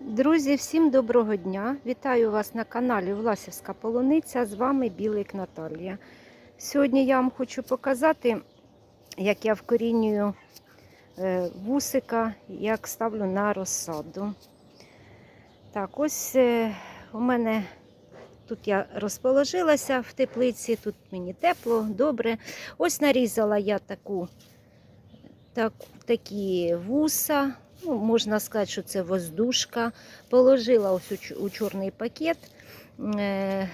Друзі, всім доброго дня! Вітаю вас на каналі Власівська Полуниця. З вами Білик Наталія. Сьогодні я вам хочу показати, як я вкорінюю е, вусика, як ставлю на розсаду. Так, ось е, у мене тут я розположилася в теплиці, тут мені тепло, добре. Ось нарізала я таку, так, такі вуса. Ну, можна сказати, що це воздушка. Положила ось у, чорний пакет, е,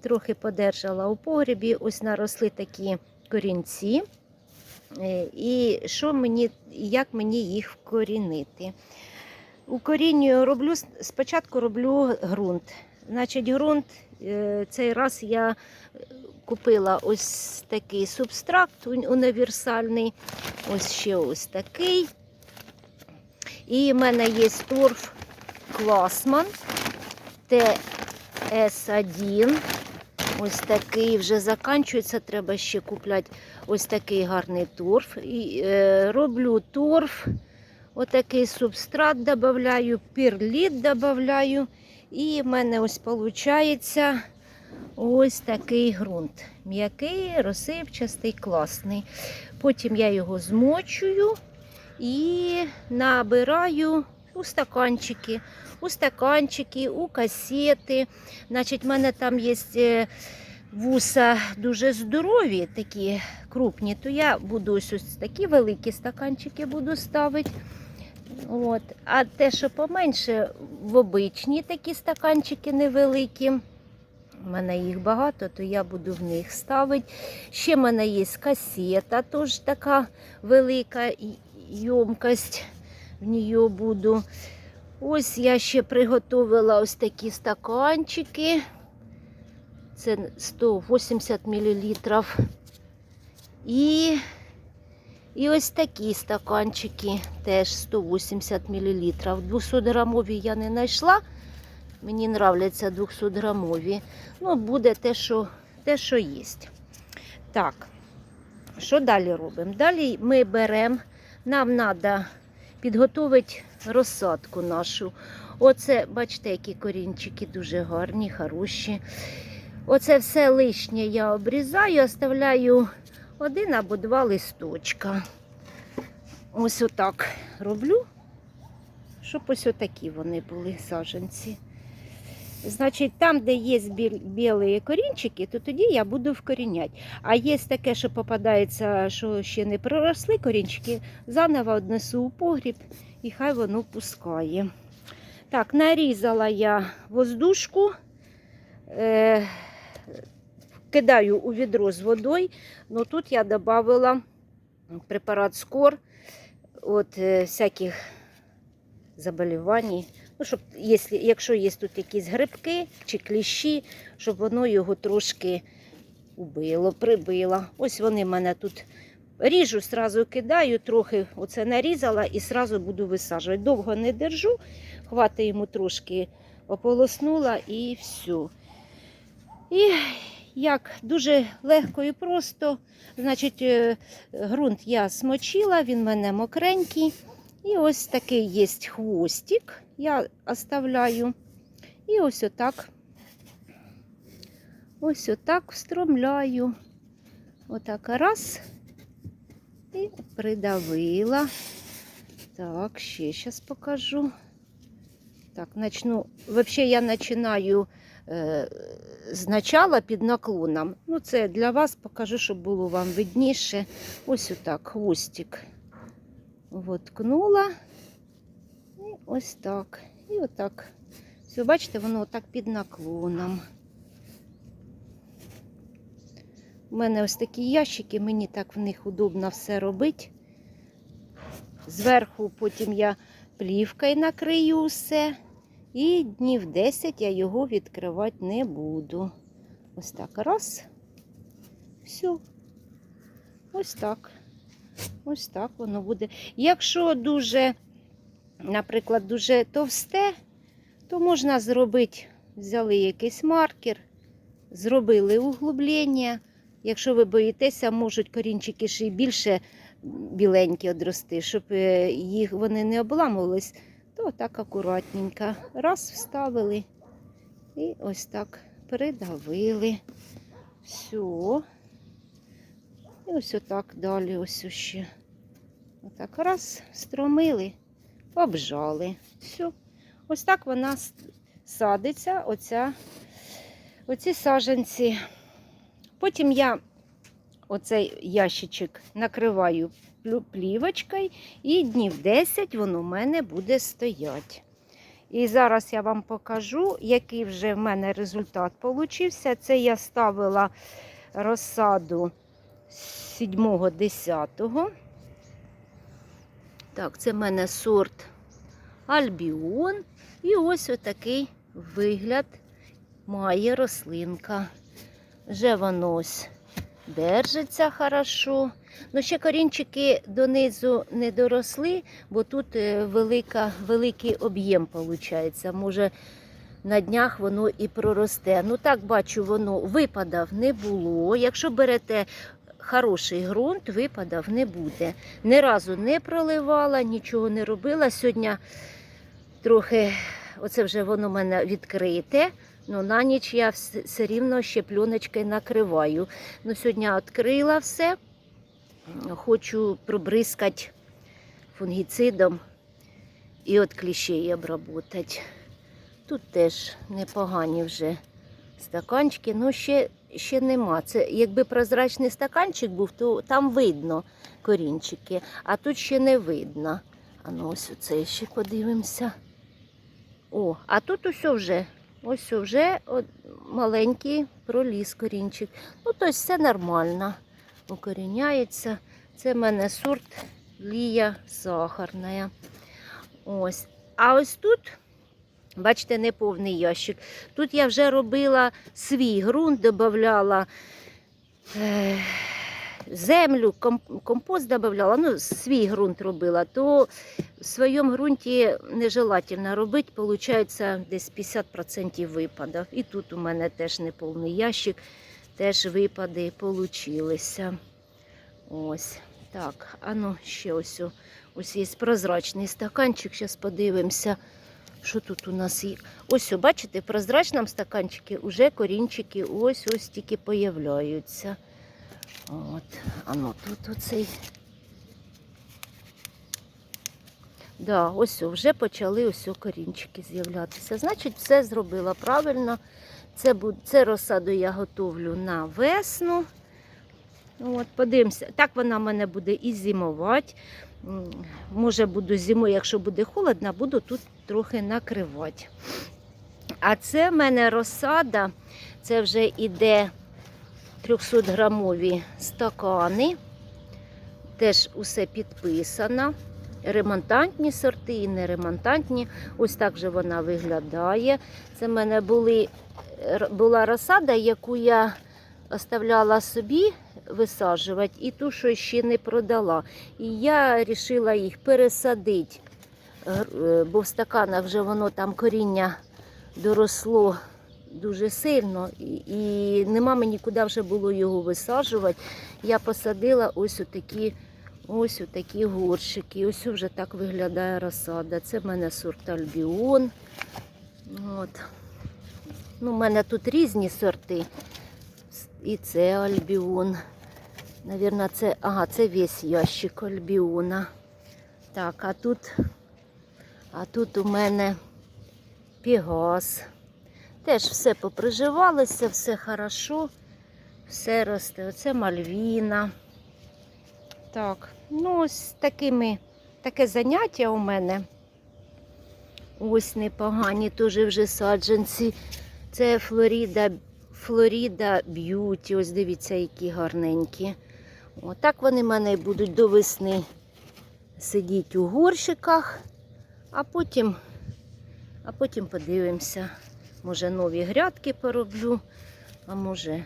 трохи подержала у погребі, ось наросли такі корінці. Е, і що мені, як мені їх вкорінити? Укорінюю роблю, спочатку роблю ґрунт. Значить, ґрунт е, цей раз я купила ось такий субстракт універсальний, ось ще ось такий. І в мене є торф Класман ТС1. Ось такий вже закінчується, треба ще купляти ось такий гарний торф. І, е, роблю торф, отакий субстрат додаю, пірліт додаю. І в мене ось виходить ось такий ґрунт. М'який, розсипчастий, класний. Потім я його змочую і набираю у стаканчики, у стаканчики, у касети. Значить, в мене там є е, вуса дуже здорові, такі крупні, то я буду ось, такі великі стаканчики буду ставити. От. А те, що поменше, в обичні такі стаканчики невеликі. У мене їх багато, то я буду в них ставити. Ще в мене є касета, теж така велика ємкость. В неї буду. Ось я ще приготувала ось такі стаканчики. Це 180 мл. І, і ось такі стаканчики теж 180 мл. 200 грамові я не знайшла. Мені нравляться 200 грамові. Ну, буде те, що, те, що є. Так, що далі робимо? Далі ми беремо, нам треба підготувати розсадку нашу. Оце, бачите, які корінчики дуже гарні, хороші. Оце все лишнє я обрізаю, оставляю один або два листочка. Ось отак роблю, щоб ось отакі вони були саженці. Значить, там, де є білі корінчики, то тоді я буду вкоріняти. А є таке, що попадається, що ще не проросли корінчики, заново однесу у погріб і хай воно пускає. Так, нарізала я воздушку, е, кидаю у відро з водою. Ну тут я додала препарат скор от е, всяких заболівань. Ну, щоб, якщо, є тут якісь грибки чи кліщі, щоб воно його трошки убило, прибило. Ось вони мене тут ріжу, сразу кидаю, трохи оце нарізала і сразу буду висаджувати. Довго не держу, хватить йому трошки ополоснула і все. І як дуже легко і просто, значить, е, ґрунт я смочила, він в мене мокренький. І ось такий є хвостик, я оставляю. І ось отак, ось отак встромляю. Отак раз. І придавила. Так, ще зараз покажу. Так, начну. Взагалі я починаю е, спочатку під наклоном. Ну, це для вас покажу, щоб було вам видніше. Ось отак, хвостик воткнула. Ось так. І отак. Все, бачите, воно отак під наклоном. У мене ось такі ящики, мені так в них удобно все робити. Зверху потім я плівкою накрию все. І днів 10 я його відкривати не буду. Ось так. Раз. Все. Ось так. Ось так воно буде. Якщо дуже, наприклад, дуже товсте, то можна зробити, взяли якийсь маркер, зробили углублення. Якщо ви боїтеся, можуть корінчики ще й більше біленькі одрости, щоб е, їх вони не обламувались. то так акуратненько. Раз вставили і ось так придавили. Все. І ось отак далі ось ще. Отак раз стромили, обжали. Все. Ось так вона садиться, оця, оці саженці. Потім я оцей ящичок накриваю плівочкою і днів 10 воно в мене буде стояти. І зараз я вам покажу, який вже в мене результат получився. Це я ставила розсаду 7-10. Так, це в мене сорт Альбіон. І ось отакий вигляд має рослинка. Вже воно ось держиться хорошо. Ну, ще корінчики донизу не доросли, бо тут е, велика, великий об'єм виходить. Може, на днях воно і проросте. Ну так бачу, воно випадав не було. Якщо берете хороший ґрунт, випадав не буде. Ні разу не проливала, нічого не робила. Сьогодні трохи, оце вже воно в мене відкрите. Ну, на ніч я все рівно ще пленочкою накриваю. Ну, сьогодні відкрила все. Хочу пробризкати фунгіцидом і від кліщей обработати. Тут теж непогані вже стаканчики, ну ще, ще нема. Це якби прозрачний стаканчик був, то там видно корінчики, а тут ще не видно. А ну ось оце ще подивимося. О, а тут усе вже. Ось вже маленький проліз корінчик. Ну, тобто все нормально. Укоріняється. Це в мене сорт лія сахарна. Ось. А ось тут, бачите, неповний ящик. Тут я вже робила свій ґрунт, додавала е, землю, компост додавала, ну, свій ґрунт робила, то в своєму ґрунті нежелательно робити, виходить, десь 50% випадів. І тут у мене теж неповний ящик, теж випади получилися. Ось так. А ну ще ось. Ось є прозрачний стаканчик. Зараз подивимося, що тут у нас є. Ось, бачите, в прозрачному стаканчику вже корінчики ось ось тільки появляються. От. А ну тут оцей. Да, ось вже почали ось корінчики з'являтися. Значить, все зробила правильно. Це, це розсаду я готовлю на весну. От, подивимося. Так вона в мене буде і зимувати. Може, буду зимою, якщо буде холодно, буду тут трохи накривати. А це в мене розсада, це вже іде 300 грамові стакани. Теж усе підписано. Ремонтантні сорти і неремонтантні. Ось так же вона виглядає. Це в мене були, була розсада, яку я оставляла собі висаджувати, і ту, що ще не продала. І я вирішила їх пересадити, е, бо в стаканах вже воно там коріння доросло дуже сильно, і, нема мені куди вже було його висаджувати. Я посадила ось у такі. Ось у такі горщики. Ось вже так виглядає розсада. Це в мене сорт Альбіон. От. Ну, у мене тут різні сорти. І це Альбіон. Навірно, це, ага, це весь ящик Альбіона. Так, а тут, а тут у мене Пігас. Теж все поприживалося, все хорошо, все росте. Оце Мальвіна. Так, ну ось такими, таке заняття у мене. Ось непогані теж вже саджанці. Це Флоріда, Флоріда Б'юті. Ось дивіться, які гарненькі. Отак вони в мене будуть до весни сидіти у горщиках, а потім, а потім подивимося. Може нові грядки пороблю, а може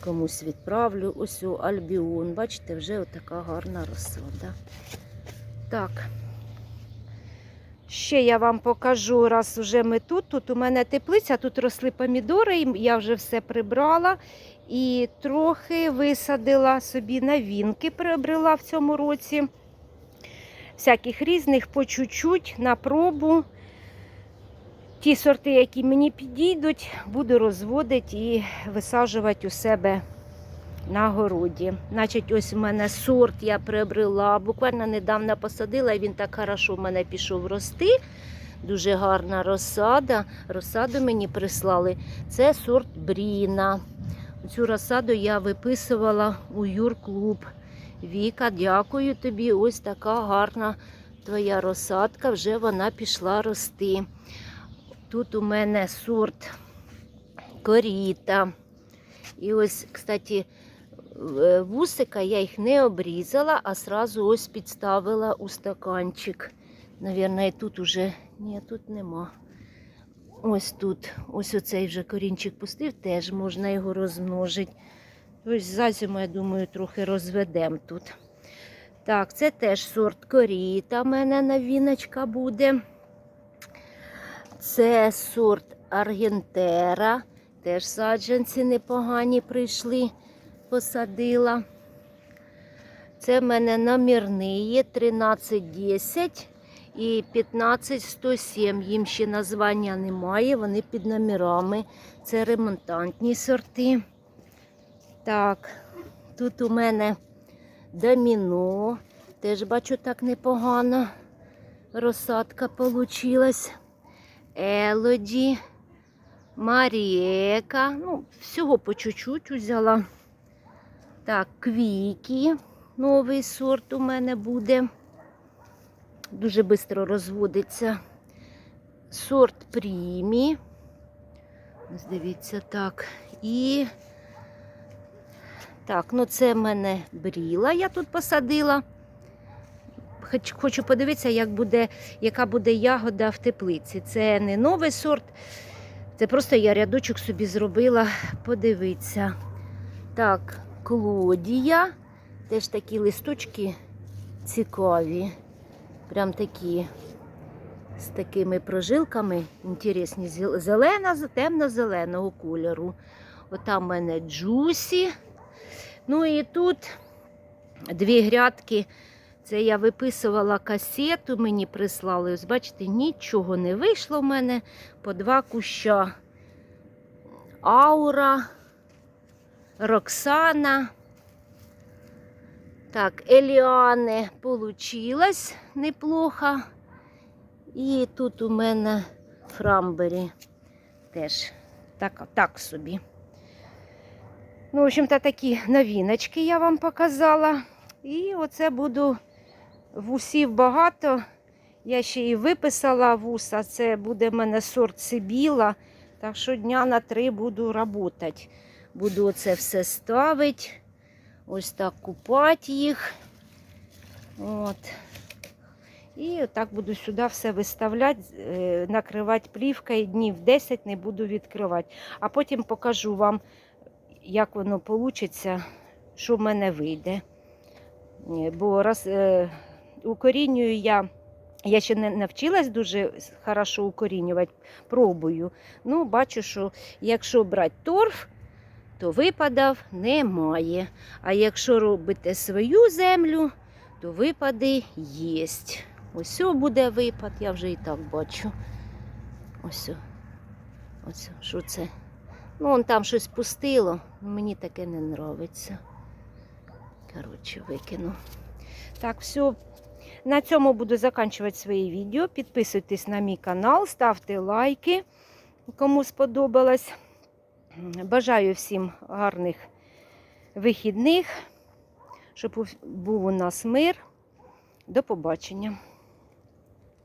комусь відправлю. Ось у Альбіон. Бачите, вже отака гарна розсада. Так. Ще я вам покажу, раз вже ми тут. Тут у мене теплиця, тут росли помідори, я вже все прибрала. І трохи висадила собі новинки, приобрела в цьому році. всяких різних по чуть-чуть на пробу. Ті сорти, які мені підійдуть, буду розводити і висаджувати у себе на городі. Значить, ось у мене сорт я приобрела. Буквально недавно посадила, і він так хорошо в мене пішов рости. Дуже гарна розсада. Розсаду мені прислали. Це сорт Бріна. Цю розсаду я виписувала у Юрклуб. Віка, дякую тобі. Ось така гарна твоя розсадка, вже вона пішла рости. Тут у мене сорт коріта. І ось, кстати, вусика я їх не обрізала, а сразу ось підставила у стаканчик. Навірно, тут уже ні, тут нема. Ось тут, ось оцей вже корінчик пустив, теж можна його розмножити. Ось за зиму, я думаю, трохи розведемо тут. Так, це теж сорт коріта. в мене новіночка буде. Це сорт Аргентера. Теж саджанці непогані прийшли, посадила. Це в мене номерні є 1310 і 15107. Їм ще названня немає, вони під номерами. Це ремонтантні сорти. Так, тут у мене доміно. Теж бачу так непогано. Розсадка получилась. Елоді, Марієка. Ну, всього по чуть-чуть взяла. Так, квіки. Новий сорт у мене буде. Дуже швидко розводиться. Сорт прімі. Ось Дивіться, так. І так, ну це в мене бріла, я тут посадила. Хоч- Хочу подивитися, як буде, яка буде ягода в теплиці. Це не новий сорт, це просто я рядочок собі зробила. Подивитися. Так, Клодія. Теж такі листочки цікаві. Прям такі з такими прожилками. Інтересні. Зелена, темно-зеленого кольору. Отам в мене джусі. Ну і тут дві грядки. Це я виписувала касету, мені прислали. Ось бачите, нічого не вийшло в мене по два куща. Аура, Роксана. Так, Еліане получилось неплохо. І тут у мене Фрамбері теж так, так собі. Ну, в общем-то, такі новіночки я вам показала. І оце буду вусів багато. Я ще і виписала вуса. Це буде в мене сорт Сибіла. Так що дня на три буду працювати. Буду оце все ставити. Ось так купати їх. От. І отак буду сюди все виставляти, е, накривати плівкою днів 10 не буду відкривати. А потім покажу вам, як воно вийде, що в мене вийде. Бо раз е, укорінюю я, я ще не навчилась дуже хорошо укорінювати, пробую. Ну, бачу, що якщо брати торф, то випадів немає. А якщо робите свою землю, то випади є. Ось буде випад, я вже і так бачу. Ось. Ось, що це? Ну, он там щось пустило, мені таке не подобається. Коротше, викину. Так, все. На цьому буду закінчувати своє відео. Підписуйтесь на мій канал, ставте лайки, кому сподобалось. Бажаю всім гарних вихідних, щоб був у нас мир. До побачення.